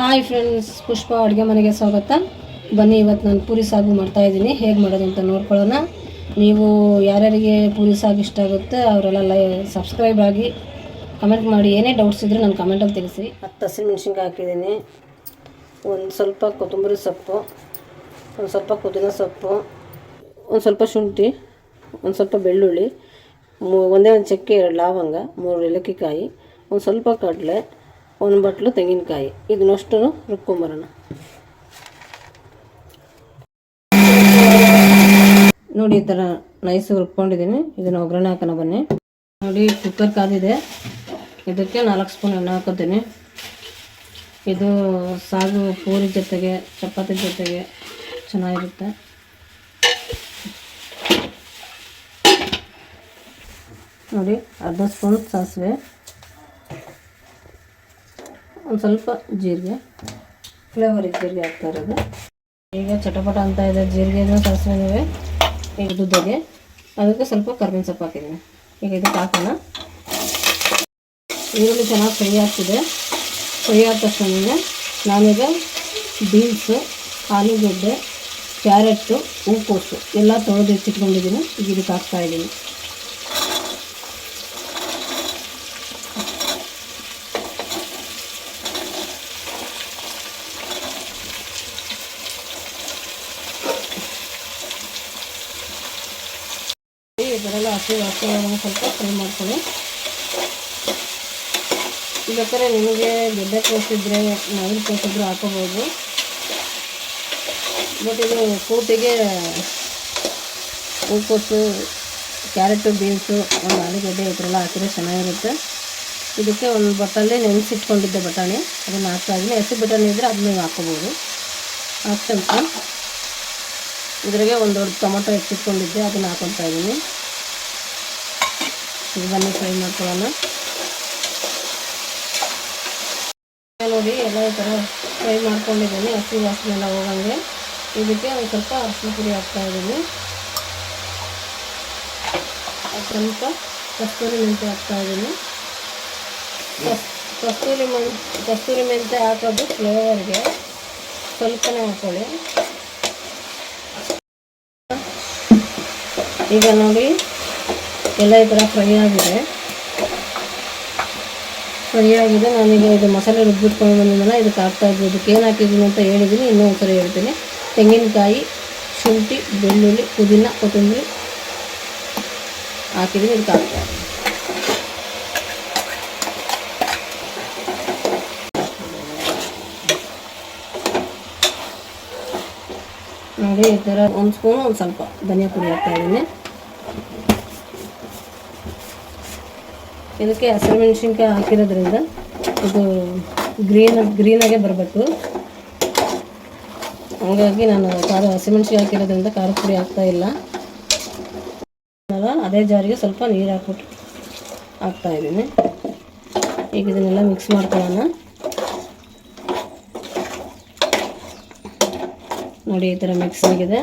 Hi friends ಪುಷ್ಪ ಅಡುಗೆ ಮನೆಗೆ ಸ್ವಾಗತ. ಬನ್ನಿ, ಇವತ್ತು ನಾನು ಪೂರಿ ಸಾಗು ಮಾಡ್ತಾ ಇದ್ದೀನಿ. ಹೇಗೆ ಮಾಡೋದು ಅಂತ ನೋಡ್ಕೊಳ್ಳೋಣ. ನೀವು ಯಾರ್ಯಾರಿಗೆ ಪೂರಿ ಸಾಗು ಇಷ್ಟ ಆಗುತ್ತೆ, ಅವರೆಲ್ಲ ಲೈ ಸಬ್ಸ್ಕ್ರೈಬ್ ಆಗಿ ಕಮೆಂಟ್ ಮಾಡಿ. ಏನೇ ಡೌಟ್ಸ್ ಇದ್ದರೆ ನಾನು ಕಮೆಂಟಲ್ಲಿ ತಿಳಿಸಿ. ಹತ್ತು ಹಸಿಮೆಣ್ಸಿನ್ಕಾಯಿ ಹಾಕಿದ್ದೀನಿ. ಒಂದು ಸ್ವಲ್ಪ ಕೊತ್ತಂಬರಿ ಸೊಪ್ಪು, ಒಂದು ಸ್ವಲ್ಪ ಕುದಿನ ಸೊಪ್ಪು, ಒಂದು ಸ್ವಲ್ಪ ಶುಂಠಿ, ಒಂದು ಸ್ವಲ್ಪ ಬೆಳ್ಳುಳ್ಳಿ, ಮೂ, ಒಂದೇ ಒಂದು ಚಕ್ಕೆ ಎರಡು ಲವಂಗ, ಮೂರು ಏಲಕ್ಕಿಕಾಯಿ ಒಂದು ಸ್ವಲ್ಪ ಕಡಲೆ ಒಂದು ಬಟ್ಲು ತೆಂಗಿನಕಾಯಿ. ಇದನ್ನಷ್ಟು ರುಬ್ಕೊಂಬರೋಣ ನೋಡಿ, ಈ ಥರ ನೈಸ್ ರುಬ್ಕೊಂಡಿದ್ದೀನಿ. ಇದನ್ನು ಒಗ್ಗರಣೆ ಹಾಕೋಣ ಬನ್ನಿ. ನೋಡಿ ಕುಕ್ಕರ್ ಕಾದಿದೆ. ಇದಕ್ಕೆ ನಾಲ್ಕು ಸ್ಪೂನ್ ಎಣ್ಣೆ ಹಾಕೋತೀನಿ. ಇದು ಸಾಗು ಪೂರಿ ಜೊತೆಗೆ, ಚಪಾತಿ ಜೊತೆಗೆ ಚೆನ್ನಾಗಿರುತ್ತೆ. ನೋಡಿ, ಅರ್ಧ ಸ್ಪೂನ್ ಸಾಸಿವೆ. ಒಂದು ಸ್ವಲ್ಪ ಜೀರಿಗೆ ಫ್ಲೇವರಿಗೆ ಜೀರಿಗೆ ಹಾಕ್ತಾ ಇರೋದು. ಈಗ ಚಟಪಟ ಅಂತ ಇದೆ ಜೀರಿಗೆ ಸಾಸಿವೆ ಈಗ ದುದ್ದಗೆ. ಅದಕ್ಕೆ ಸ್ವಲ್ಪ ಕರ್ಬೇವಿನ ಸೊಪ್ಪು ಹಾಕಿದ್ದೀನಿ. ಈಗ ಇದಕ್ಕೆ ಹಾಕೋಣ. ಈರುಳ್ಳಿ ಚೆನ್ನಾಗಿ ಫ್ರೈ ಆಗ್ತಿದೆ. ಫ್ರೈ ಆದ ತಕ್ಷಣ ನಾನೀಗ ಬೀನ್ಸು, ಆಲೂಗಡ್ಡೆ ಕ್ಯಾರೆಟು ಹೂಕೋಸು ಎಲ್ಲ ತೊಳೆದು ಹೆಚ್ಚಿಟ್ಕೊಂಡಿದ್ದೀನಿ ಈಗ ಇದಕ್ಕೆ ಹಾಕ್ತಾ ಇದರೆಲ್ಲ ಹಸಿ ವಾಸನೆ ಸ್ವಲ್ಪ ಫ್ರೈ ಮಾಡ್ಕೊಳ್ಳಿ ಬೇಕಾದ್ರೆ ನಿಮಗೆ ಗೆಡ್ಡೆ ಕೋಸಿದ್ರೆ ನವಿಲು ಕೋಸಿದ್ರು ಹಾಕೋಬೋದು. ಬಟ್ ಇದು ಕೂಟಿಗೆ ಹೂಕೋಸು, ಕ್ಯಾರೆಟು, ಬೀನ್ಸು, ಒಂದು ಆಲೂಗಡ್ಡೆ ಈ ಥರ ಹಾಕಿದ್ರೆ ಚೆನ್ನಾಗಿರುತ್ತೆ. ಇದಕ್ಕೆ ಒಂದು ಬಟ್ಟಲ್ಲಿ ನೆನೆಸಿಟ್ಕೊಂಡಿದ್ದೆ ಬಟಾಣಿ. ಅದನ್ನು ಹಾಕ್ತಾ ಇದ್ದೀನಿ. ಹಸಿ ಬಟಾಣಿ ಇದ್ದರೆ ಅದನ್ನ ಹಾಕೋಬೋದು. ಹಾಕ್ತಂತ ಇದ್ರಾಗೆ ಒಂದು ದೊಡ್ಡ ಟೊಮೊಟೊ ಹೆಚ್ಚಿಟ್ಕೊಂಡಿದ್ದೆ, ಅದನ್ನು ಹಾಕೊತಾ ಇದ್ದೀನಿ. ಇದನ್ನು ಫ್ರೈ ಮಾಡ್ಕೊಳ್ಳೋಣ. ನೋಡಿ, ಎಲ್ಲ ಈ ಥರ ಫ್ರೈ ಮಾಡ್ಕೊಂಡಿದ್ದೀನಿ, ಹಸಿ ವಾಸನೆ ಎಲ್ಲ ಹೋಗಂಗೆ. ಇದಕ್ಕೆ ಒಂದು ಸ್ವಲ್ಪ ಅರಿಶಿನ ಪುಡಿ ಹಾಕ್ತಾ ಇದ್ದೀನಿ. ಸ್ವಲ್ಪ ಕಸ್ತೂರಿ ಮೆಂತೆ ಹಾಕ್ತಾ ಇದ್ದೀನಿ. ಕಸ್, ಕಸ್ತೂರಿ ಮೆಣ್, ಕಸ್ತೂರಿ ಮೆಂತೆ ಹಾಕೋದು ಫ್ಲೇವರ್ಗೆ ಸ್ವಲ್ಪನೇ ಹಾಕೊಳ್ಳಿ. ಈಗ ನೋಡಿ ಎಲ್ಲ ಈ ಥರ ಫ್ರೈ ಆಗಿದೆ. ಫ್ರೈ ಆಗಿದೆ, ನಾನೀಗ ಇದು ಮಸಾಲೆ ರುಬ್ಬಿಟ್ಕೊಂಡು ಬಂದಿದ್ದಲ್ಲ ಇದಕ್ಕೆ ಹಾಕ್ತಾ ಇದ್ದೀನಿ ಇದಕ್ಕೆ ಏನು ಹಾಕಿದ್ದೀನಿ ಅಂತ ಹೇಳಿದ್ದೀನಿ, ಇನ್ನೂ ಒಂದ್ಸರಿ ಹೇಳ್ತೀನಿ. ತೆಂಗಿನಕಾಯಿ, ಶುಂಠಿ, ಬೆಳ್ಳುಳ್ಳಿ, ಪುದೀನ, ಕೊತ್ತಂಬರಿ ಹಾಕಿದ್ದೀನಿ ಇದಕ್ಕೆ ಹಾಕ್ತಾ ನೋಡಿ ಈ ಥರ ಒಂದು ಸ್ಪೂನು ಒಂದು ಸ್ವಲ್ಪ ಧನಿಯಾ ಪುಡಿ ಹಾಕ್ತಾ ಇದಕ್ಕೆ ಹಸಿರು ಮೆಣಸಿನ್ಕಾಯಿ ಹಾಕಿರೋದ್ರಿಂದ ಇದು ಗ್ರೀನ್, ಗ್ರೀನಾಗೆ ಬರಬೇಕು. ಹಾಗಾಗಿ ನಾನು ಖಾರ ಹಸಿಮೆಣ್ಸಿಗೆ ಹಾಕಿರೋದ್ರಿಂದ ಖಾರ ಪುಡಿ ಹಾಕ್ತಾ ಇಲ್ಲ. ಅದೇ ಜಾರಿಗೆ ಸ್ವಲ್ಪ ನೀರು ಹಾಕ್ಬಿಟ್ಟು ಹಾಕ್ತಾ ಇದ್ದೀನಿ. ಈಗ ಇದನ್ನೆಲ್ಲ ಮಿಕ್ಸ್ ಮಾಡ್ಕೊಳ್ಳೋಣ. ನೋಡಿ ಈ ಥರ ಮಿಕ್ಸ್ ಆಗಿದೆ.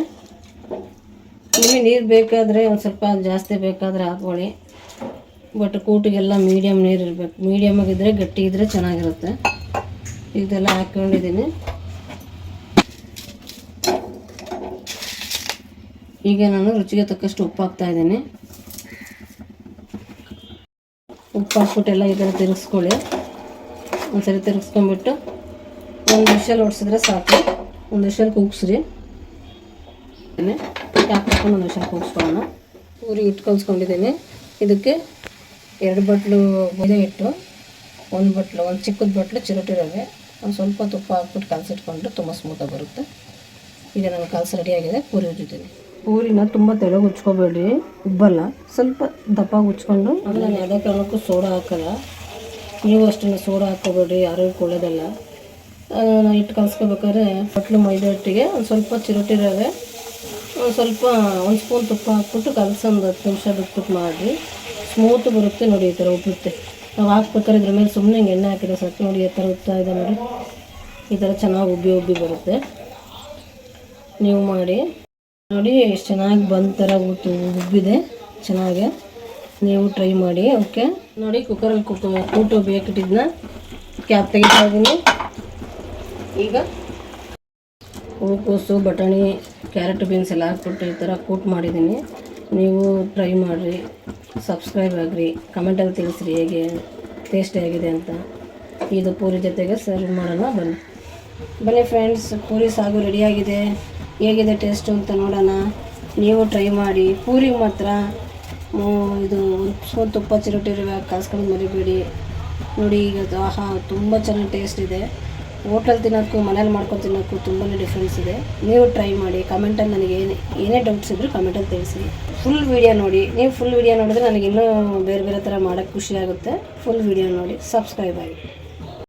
ನಿಮಗೆ ನೀರು ಬೇಕಾದರೆ ಒಂದು ಸ್ವಲ್ಪ ಜಾಸ್ತಿ ಬೇಕಾದರೆ ಹಾಕ್ಕೊಳ್ಳಿ. ಬಟ್ ಕೂಟಿಗೆಲ್ಲ ಮೀಡಿಯಮ್ ನೀರು ಇರಬೇಕು. ಮೀಡಿಯಮ್ ಆಗಿದ್ದರೆ ಗಟ್ಟಿ ಇದ್ದರೆ ಚೆನ್ನಾಗಿರುತ್ತೆ. ಇದೆಲ್ಲ ಹಾಕ್ಕೊಂಡಿದ್ದೀನಿ. ಈಗ ನಾನು ರುಚಿಗೆ ತಕ್ಕಷ್ಟು ಉಪ್ಪು ಹಾಕ್ತಾ ಇದ್ದೀನಿ. ಉಪ್ಪು ಹಾಕ್ಬಿಟ್ಟೆಲ್ಲ ಈ ಥರ ತಿರುಗಿಸ್ಕೊಳ್ಳಿ. ಒಂದ್ಸರಿ ತಿರುಗಿಸ್ಕೊಂಬಿಟ್ಟು ಒಂದು ವಿಷಲ್ ಹೊಡ್ಸಿದ್ರೆ ಸಾಕು. ಒಂದು ವಿಷಲ್ ಕೂಗ್ಸ್ರಿ. ಹಾಕ್ಕೊಂಡು ಒಂದು ವಿಷಲ್ ಕೂಗಿಸ್ಕೊಳ್ಳೋಣ. ಊರಿಗೆ ಇಟ್ಕೊಳ್ಸ್ಕೊಂಡಿದ್ದೀನಿ ಕಲ್ಸ್ಕೊಂಡಿದ್ದೀನಿ. ಇದಕ್ಕೆ ಎರಡು ಬಟ್ಲು ಮೈದಾ ಹಿಟ್ಟು ಒಂದು ಬಟ್ಲು ಒಂದು ಚಿಕ್ಕದ ಬಟ್ಲು ಚಿರೋಟಿ ರವೆ ಒಂದು ಸ್ವಲ್ಪ ತುಪ್ಪ ಹಾಕ್ಬಿಟ್ಟು ಕಲಸಿಟ್ಕೊಂಡ್ರೆ ತುಂಬ ಸ್ಮೂತಾಗಿ ಬರುತ್ತೆ. ಈಗ ನಾನು ರೆಡಿ ರೆಡಿಯಾಗಿದೆ ಪೂರಿ ಉಜ್ಜಿದ್ದೀನಿ. ಪೂರಿನ ತುಂಬ ತೆಳಗೆ ಉಚ್ಕೋಬೇಡಿ ಉಬ್ಬಲ್ಲ. ಸ್ವಲ್ಪ ದಪ್ಪಾಗಿ ಉಚ್ಕೊಂಡು ನಾನು ಯಾವುದೇ ಕಾರಣಕ್ಕೂ ಸೋಡಾ ಹಾಕಲ್ಲ. ನೀವು ಅಷ್ಟನ್ನು ಸೋಡಾ ಹಾಕೋಬೇಡಿ ಯಾರಿಗೂ ಕೊಳ್ಳೋದಲ್ಲ ನಾನು ಹಿಟ್ಟು ಕಲಸ್ಕೋಬೇಕಾದ್ರೆ ಬಟ್ಲು ಮೈದಾ ಹಿಟ್ಟಿಗೆ ಒಂದು ಸ್ವಲ್ಪ ಚಿರೋಟಿ ರವೆ ಒಂದು ಸ್ವಲ್ಪ ಒಂದು ಸ್ಪೂನ್ ತುಪ್ಪ ಹಾಕ್ಬಿಟ್ಟು ಕಲಸೊಂದು ಹತ್ತು ನಿಮಿಷ ಬಿಟ್ಬಿಟ್ಟು ಮಾಡಿ. ಸ್ಮೂತ್ ಬರುತ್ತೆ ನೋಡಿ ಈ ಥರ ಉಬ್ಬುತ್ತೆ. ನಾವು ಹಾಕ್ಬೇಕಾದ್ರೆ ಇದ್ರ ಮೇಲೆ ಸುಮ್ಮನೆ ಹಿಂಗೆ ಎಣ್ಣೆ ಹಾಕಿದ್ರೆ ಸಾಕು. ನೋಡಿ ಈ ಥರ ಉತ್ತಾ ಇದೆ ನೋಡಿ. ಈ ಥರ ಚೆನ್ನಾಗಿ ಉಬ್ಬಿ ಉಬ್ಬಿ ಬರುತ್ತೆ. ನೀವು ಮಾಡಿ. ನೋಡಿ ಎಷ್ಟು ಚೆನ್ನಾಗಿ ಬಂದ ಥರ ಉತ್ತು ಉಬ್ಬಿದೆ. ಚೆನ್ನಾಗೆ. ನೀವು ಟ್ರೈ ಮಾಡಿ, ಓಕೆ? ನೋಡಿ ಕುಕ್ಕರಲ್ಲಿ ಕುಕ್ ಕೂಟು ಬೇಕಿಟ್ಟಿದ್ದನ್ನ ಕ್ಯಾಪ್ ತೆಗಿತಾ ಇದ್ದೀನಿ ಈಗ ಹೂಕೋಸು ಬಟಾಣಿ, ಕ್ಯಾರೆಟ್ ಬೀನ್ಸ್ ಎಲ್ಲ ಹಾಕ್ಬಿಟ್ಟು ಈ ಥರ ಕೂಟ್ ಮಾಡಿದ್ದೀನಿ. ನೀವು ಟ್ರೈ ಮಾಡಿರಿ. ಸಬ್ಸ್ಕ್ರೈಬ್ ಆಗಿರಿ ಕಮೆಂಟಲ್ಲಿ ತಿಳಿಸ್ರಿ ಹೇಗೆ ಟೇಸ್ಟ್ ಹೇಗಿದೆ ಅಂತ. ಇದು ಪೂರಿ ಜೊತೆಗೆ ಸರ್ವ್ ಮಾಡೋಣ ಬನ್ನಿ. ಬನ್ನಿ ಫ್ರೆಂಡ್ಸ್ ಪೂರಿ ಸಾಗು ರೆಡಿಯಾಗಿದೆ ಹೇಗಿದೆ ಟೇಸ್ಟು ಅಂತ ನೋಡೋಣ. ನೀವು ಟ್ರೈ ಮಾಡಿ. ಪೂರಿ ಮಾತ್ರ ಇದು ಸ್ಪೂನ್ ತುಪ್ಪ ಚಿರೋಟಿ ರವೆ ಕಲ್ಸ್ಕೊಂಡು ಮರಿಬೇಡಿ. ನೋಡಿ ಈಗ ಆಹಾ, ತುಂಬ ಚೆನ್ನಾಗಿ ಟೇಸ್ಟ್ ಇದೆ. ಹೋಟೆಲ್ ತಿನ್ನೋಕ್ಕೂ, ಮನೇಲಿ ಮಾಡ್ಕೊಂಡು ತಿನ್ನೋಕ್ಕೂ ತುಂಬಾ ಡಿಫ್ರೆನ್ಸ್ ಇದೆ. ನೀವು ಟ್ರೈ ಮಾಡಿ ಕಮೆಂಟಲ್ಲಿ ನನಗೆ ಏನೇ ಏನೇ ಡೌಟ್ಸ್ ಇದ್ದರೂ ಕಮೆಂಟಲ್ಲಿ ತಿಳಿಸಿ. ಫುಲ್ ವಿಡಿಯೋ ನೋಡಿ, ನೀವು ಫುಲ್ ವಿಡಿಯೋ ನೋಡಿದ್ರೆ ನನಗೆ ಇನ್ನೂ ಬೇರೆ ಬೇರೆ ಥರ ಮಾಡೋಕ್ಕೆ ಖುಷಿ ಆಗುತ್ತೆ. ಫುಲ್ ವಿಡಿಯೋ ನೋಡಿ ಸಬ್ಸ್ಕ್ರೈಬ್ ಆಗಿ.